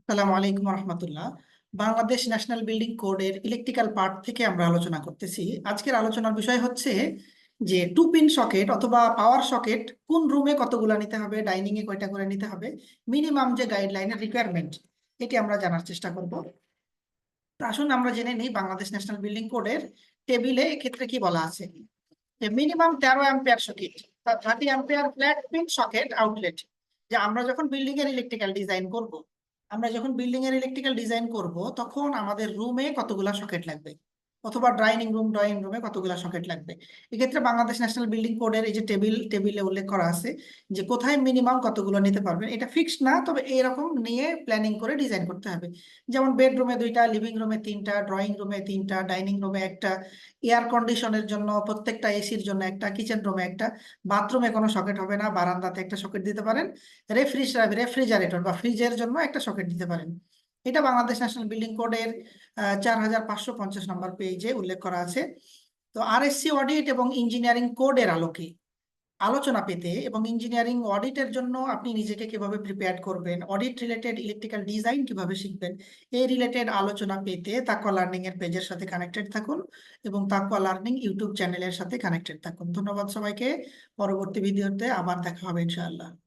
আসসালামু আলাইকুম রহমতুল্লাহ। বাংলাদেশ ন্যাশনাল বিল্ডিং কোডের ইলেকট্রিক্যাল পার্ট থেকে আমরা আলোচনা করতেছি। আজকের আলোচনার বিষয় হচ্ছে যে টু পিন সকেট অথবা পাওয়ার সকেট কোন রুমে কতগুলা নিতে হবে, ডাইনিং এ কয়টা করে নিতে হবে, মিনিমাম যে গাইডলাইনের রিকোয়ারমেন্ট এটি আমরা জানার চেষ্টা করব। আসুন আমরা জেনে নিই বাংলাদেশ ন্যাশনাল বিল্ডিং কোডের টেবিলে এক্ষেত্রে কি বলা আছে। যে মিনিমাম তেরো ampere socket thirty ampere flat pin socket outlet যে আমরা যখন বিল্ডিং এর ইলেকট্রিক্যাল ডিজাইন করব আমরা যখন বিল্ডিং এর ইলেকট্রিক্যাল ডিজাইন করব তখন আমাদের রুমে কতগুলা সকেট লাগবে? অথবা ড্রয়িং রুম, ড্রয়িং রুমে কতগুলো সকেট লাগবে? এক্ষেত্রে বাংলাদেশ ন্যাশনাল বিল্ডিং কোডের এই যে টেবিল, টেবিলে উল্লেখ করা আছে যে কোথায় মিনিমাম কতগুলো নিতে পারবেন। এটা ফিক্সড না, তবে এরকম নিয়ে প্ল্যানিং করে ডিজাইন করতে হবে। যেমন বেডরুমে দুইটা, লিভিং রুমে তিনটা, ড্রয়িং রুমে তিনটা, ডাইনিং রুমে একটা, এয়ার কন্ডিশনের জন্য প্রত্যেকটা এসির জন্য একটা, কিচেন রুমে একটা, বাথরুমে কোনো সকেট হবে না, বারান্দাতে একটা সকেট দিতে পারেন রেফ্রিজারেটর রেফ্রিজারেটর বা ফ্রিজের জন্য একটা সকেট দিতে পারেন। এটা বাংলাদেশ ন্যাশনাল বিল্ডিং কোডের চার হাজার পাঁচশো পঞ্চাশ নম্বর পেজে উল্লেখ করা আছে। তো আরএসসি অডিট এবং ইঞ্জিনিয়ারিং কোডের আলোকে আলোচনা পেতে এবং ইঞ্জিনিয়ারিং অডিটের জন্য আপনি নিজেকে কীভাবে প্রিপেয়ার করবেন, অডিট রিলেটেড ইলেকট্রিক্যাল ডিজাইন কীভাবে শিখবেন, এই রিলেটেড আলোচনা পেতে তাকুয়া লার্নিং এর পেজের সাথে কানেক্টেড থাকুন এবং তাকুয়া লার্নিং ইউটিউব চ্যানেলের সাথে কানেক্টেড থাকুন। ধন্যবাদ সবাইকে। পরবর্তী ভিডিওতে আবার দেখা হবে ইনশাআল্লাহ।